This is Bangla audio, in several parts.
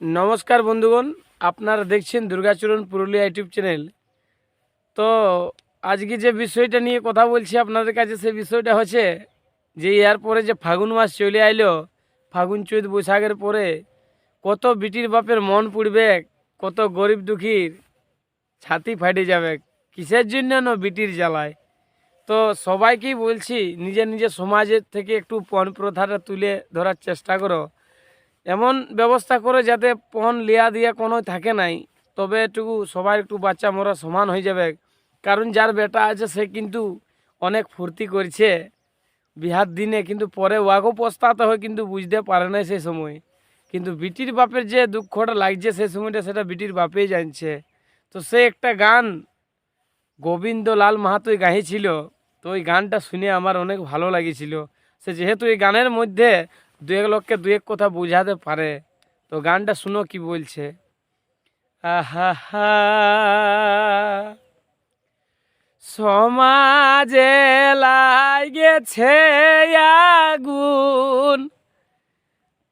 নমস্কার বন্ধুগণ, আপনারা দেখছেন দুর্গাচরণ পুরুলিয়া ইউটিউব চ্যানেল। তো আজকে যে বিষয়টা নিয়ে কথা বলছি আপনাদের কাছে, সেই বিষয়টা হচ্ছে যে এর পরে যে ফাগুন মাস চলে আইলো, ফাগুন চৈত বৈশাখের পরে কত বিটির বাপের মন পুড়বে, কত গরিব দুঃখীর ছাতি ফাটে যাবে, কিসের জন্য না বিটির জ্বালায়? তো সবাইকেই বলছি, নিজের নিজের সমাজের থেকে একটু পণ প্রথাটা তুলে ধরার চেষ্টা করো। এমন ব্যবস্থা করে যাতে পণ লিয়া দিয়া কোনো থাকে নাই, তবে একটু সবাই একটু বাচ্চা মরা সমান হয়ে যাবে। কারণ যার বেটা আছে, সে কিন্তু অনেক ফুর্তি করছে বিহার দিনে, কিন্তু পরে ওয়াকেও পস্তাতে হয়, কিন্তু বুঝতে পারে না সেই সময়। কিন্তু বিটির বাপের যে দুঃখটা লাগছে সেই সময়টা সেটা বিটির বাপেই জানছে। তো সে একটা গান গোবিন্দ লাল মাহাতোই গাইছিল, তো ওই গানটা শুনে আমার অনেক ভালো লাগেছিল। সে যেহেতু এই গানের মধ্যে দু এক লোককে দু এক কথা বোঝাতে পারে। তো গানটা শুনো কি বলছে? সমাজে লাগেছে আগুন।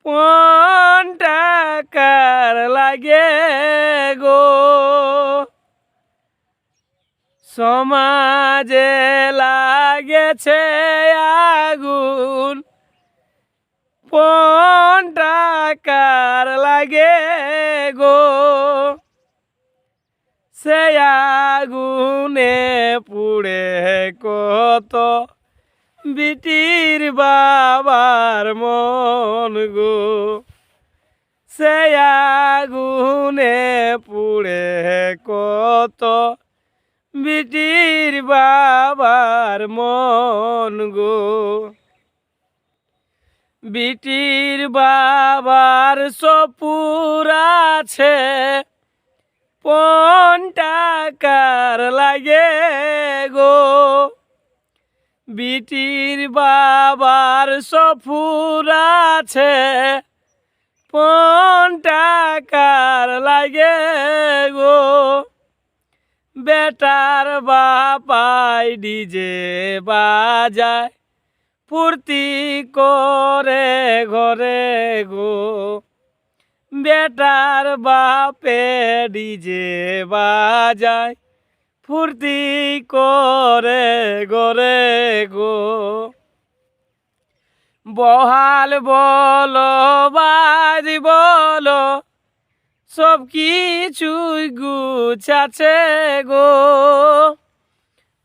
পন টাকার লাগে গো। সমাজে লাগেছে আগুন। পন টাকার লাগে গো। সে আগুনে পুড়ে কত বিটির বাবার মন গো। সে আগুনে পুড়ে কত বিটির বাবার মন গো। বিটির বাবার সপুর আছে। পন টাকার লাগে গো। বিটির বাবার সফুর আছে। পন টাকার লাগে গো। বেটার বাপাই ডিজে বাজায়। ফুর্তি করে ঘরে গো। বেটার বাপে ডিজে বাজায়, ফুর্তি করে গরে গো। বহাল বলো, বাজ বলো সব কিছুই গুছাছে গো।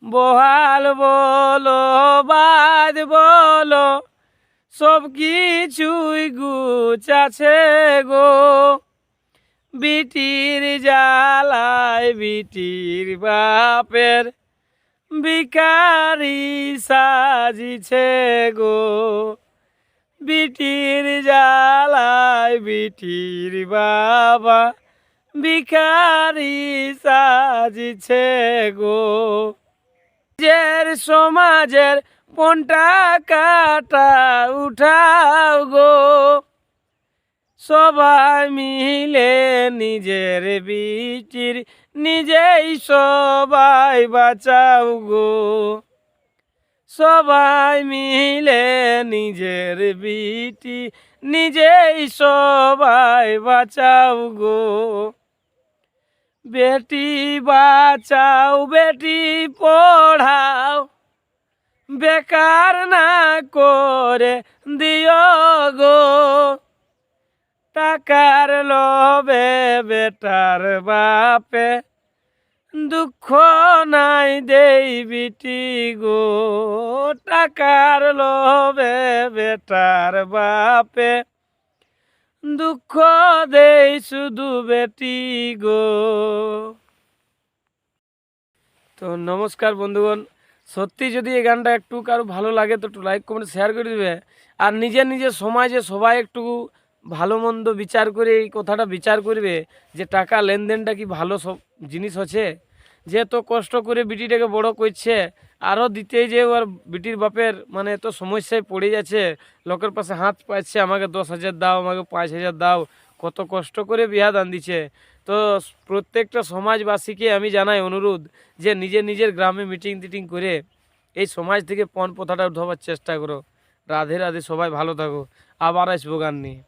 বহাল বলো, বাদ বলো, সব কিছুই গুছাছে গো। বিটির জ্বালায় বিটির বাপের বিকারি সাজিছে গো। বিটির জ্বালায় বিটির বাবা বিকারি সাজিছে গো। নিজের সমাজের পন্টা কাটা, উঠাও গো। সবাই মিলে নিজের বিটির নিজেই সবাই বাঁচাও গো। সবাই মিলে নিজের বিটি নিজেই সবাই বাঁচাও গো। বেটি বাঁচাও, বেটি পড়াও। বেকার না করে দিও গো। টাকার লোভে বেটার বাপে। দুঃখ নাই দেই বিটি গো। টাকার লোভে বেটার বাপে। দুঃখ দেই শুধু বেটি গো। তো নমস্কার বন্ধুগণ, সত্যি যদি এই গানটা একটু কারও ভালো লাগে তো একটু লাইক কমেন্ট শেয়ার করে দিবে। আর নিজের নিজের সমাজে সবাই একটু ভালো মন্দ বিচার করে এই কথাটা বিচার করবে যে টাকা লেনদেনটা কি ভালো সব জিনিস আছে? যে এত কষ্ট করে বিটিটাকে বড় করছে আরও দিতেই যে ওর বিটির বাপের মানে এত সমস্যায় পড়ে যাচ্ছে। লোকের পাশে হাত পাচ্ছে, আমাকে দশ হাজার দাও, আমাকে পাঁচ হাজার দাও। কত কষ্ট করে বিয়া দান দিচ্ছে। তো প্রত্যেকটা সমাজবাসীকে আমি জানাই অনুরোধ যে নিজের নিজের গ্রামে মিটিং টিটিং করে এই সমাজ থেকে পণ প্রথাটা উঠাবার চেষ্টা করো। রাধে রাধে, সবাই ভালো থাকো। আবার আসব গান নিয়ে।